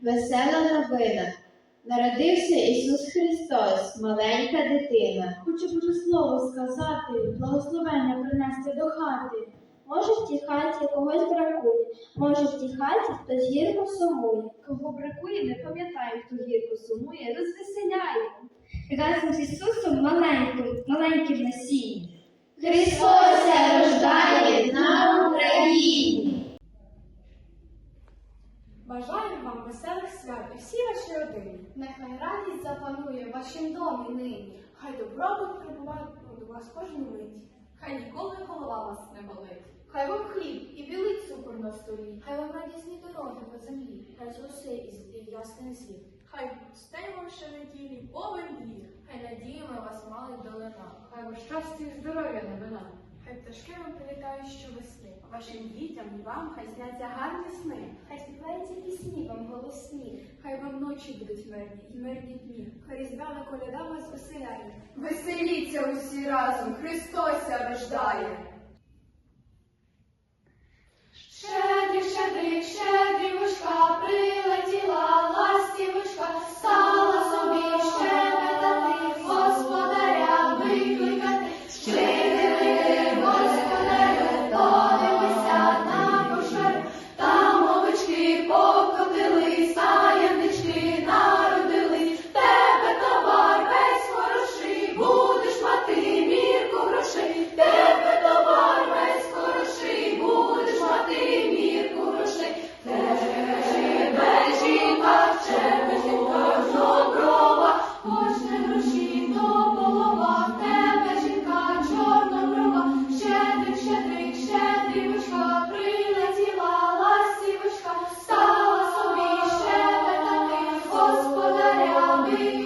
Весела новина. Народився Ісус Христос, маленька дитина. Хочу Боже слово сказати, благословення принести до хати. Може, в тій хаті когось бракує, може, в тій хаті хтось гірко сумує. Кого бракує, не пам'ятаю, хто гірко сумує, розвеселяємо. Разом з Ісусом маленьким, маленьким насінням. Христос рождає на Україні. Бажаю вам веселих свят і всі ваші родини. Нехай радість запанує в вашім домі нині. Хай добробут прибуває до вас кожну мить. Хай ніколи голова вас не болить. Хай вам хліб і білий цукор на столі. Хай вам радісні дороги по землі, хай зроси і, і ясний світ. Хай стей вам щонеділі повен двір. Хай надіями вас мали долина. Хай вас щастя і здоров'я новина. Хай пташки вам прилітають щовесни. Вашим дітям вам хай сняться гарні сни. Хай співаються пісні вам голосні. Хай вам ночі будуть мирні і мирні дні. Хай різдвяна коляда вас веселяє. Веселіться усі разом, Христос we